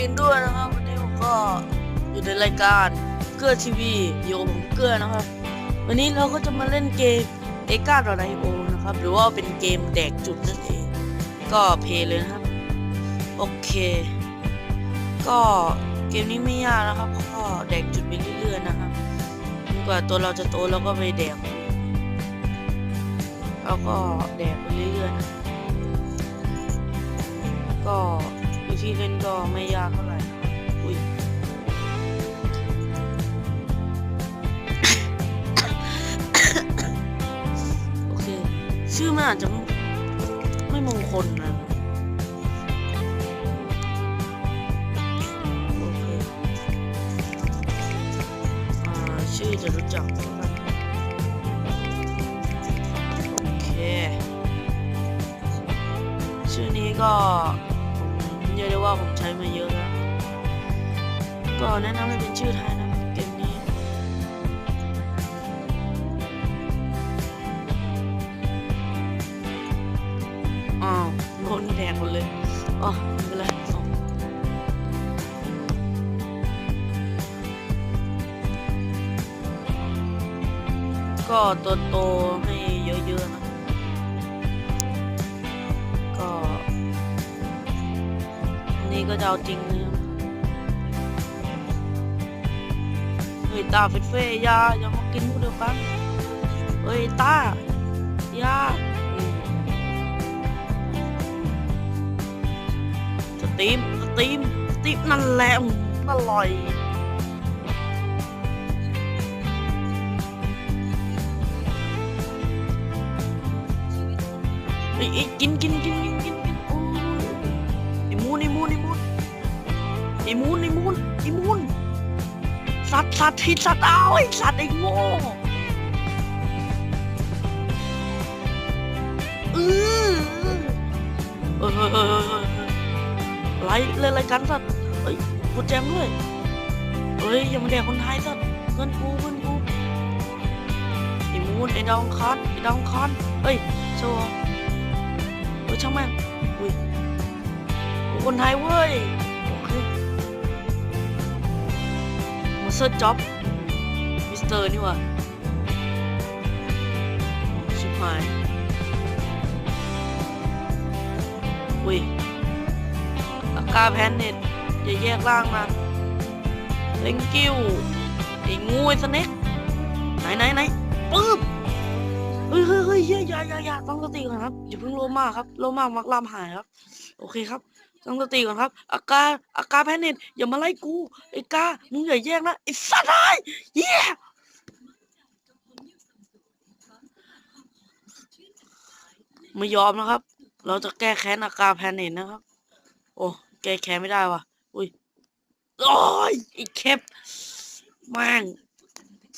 ดีด้วยนะครับ วันนี้ผมก็อยู่ในรายการเกลือทีวีอยู่กับผมเกลือนะครับ วันนี้เราก็จะมาเล่นเกมเอกาดอไอโอนะครับ หรือว่าเป็นเกมแดกจุดนั่นเอง ก็เพลย์เลยนะครับ โอเค ก็เกมนี้ไม่ยากนะครับ ก็แดกจุดไปเรื่อยๆนะครับจนกว่าตัวเราจะโตแล้วก็ไปแดกแล้วก็แดกไปเรื่อยๆนะก็ วิธีเล่นก็ไม่ยากเท่าไหร่อุ้ยโอเค ชื่อมันอาจจะไม่มงคลนะโอเคอ่าชื่อจะรู้จักกันโอเค ชื่อนี้ก็ เรียกได้ว่าผมใช้มาเยอะแล้ว ก็แนะนำให้เป็นชื่อไทยนะเกมนี้ อ้าวโดนแดงหมดเลยอ๋อไม่เป็นไรอ๋อก็ตัวโตให้เยอะๆนะ นี่ก็จะเอาจริงเลยนะเฮ้ยตาเฟดเฟยยาอย่ามากินพวกเดียวกันเฮ้ยตายาสตีมสตีมสตีมนั่นแหละอืมอร่อยอ้กินกินกินกินกิน มูนไอ้มูนไอ้มูนไอ้มูนไอ้มูนไอ้มูนสัตว์สัตว์ที่สัตว์เอาไอ้สัตว์ไอ้โง่เออเออเออเออเออไรเล่นรายการสัตว์เฮ้ยกูแจมด้วยเฮ้ยอย่ามาแดกคนไทยสัตว์เงินกูเงินกูไอ้มูนไอ้ดองคอนไอ้ดองคอนเฮ้ยโชว์เออช่างแม่ง คนไทยเว้ย โอเคมาเซิร์ชจ็อบมิสเตอร์นี่ว่าชิบหายอุ้ยอากาแพนเน็ตอย่าแยกล่างนะเลงกิ้วไอ้งูไอ้สเน็กไหนไหนไหนปึ๊บเฮ้ยเฮ้ยเฮ้ยอย่าอย่าอย่าอย่าตั้งสติก่อนครับอย่าเพิ่งโลมาครับโลมามักลามหายครับ โอเคครับ ตั้งสติก่อนครับอากาอากาแพนิคอย่ามาไล่กูไอ้กามึงอย่าแย่งนะไอ้สัตว์ไอ้เหี้ยไม่ยอมนะครับ เราจะแก้แค้นอากาแพนิคนะครับ โอ้แก้แค้นไม่ได้ว่ะอุ้ยโอ้ยไอ้เคปแม่ง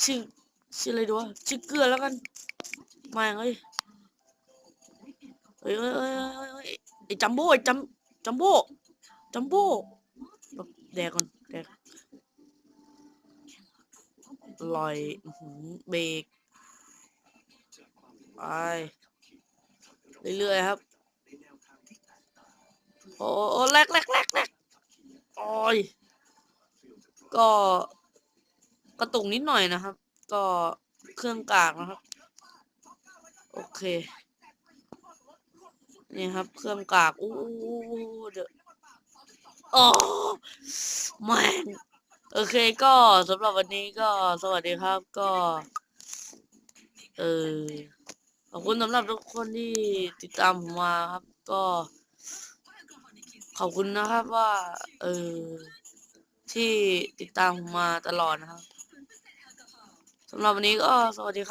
ชื่อชื่ออะไรดีวะชื่อเกลือแล้วกันมาเอ้ยเฮ้ยเฮ้ยเฮ้ยเฮ้ยเฮ้ยไอ้จัมโบ้ไอ้จัม จัมโบ้จัมโบ้แดกก่อนแดกลอยหือเบรกไปเรื่อยๆครับ โอ้โอ้แลกแลกแลกแลกโอ้ยก็กระตุกนิดหน่อยนะครับ ก็เครื่องกากนะครับ โอเค นี่ครับ เครื่องกากอู้เดอโอ้แม่งโอเคก็สำหรับวันนี้ก็สวัสดีครับก็ เออขอบคุณสำหรับทุกคนที่ติดตามผมมาครับ ก็ ขอบคุณนะครับว่า เออที่ติดตามผมมาตลอดนะครับสำหรับวันนี้ก็สวัสดีครับ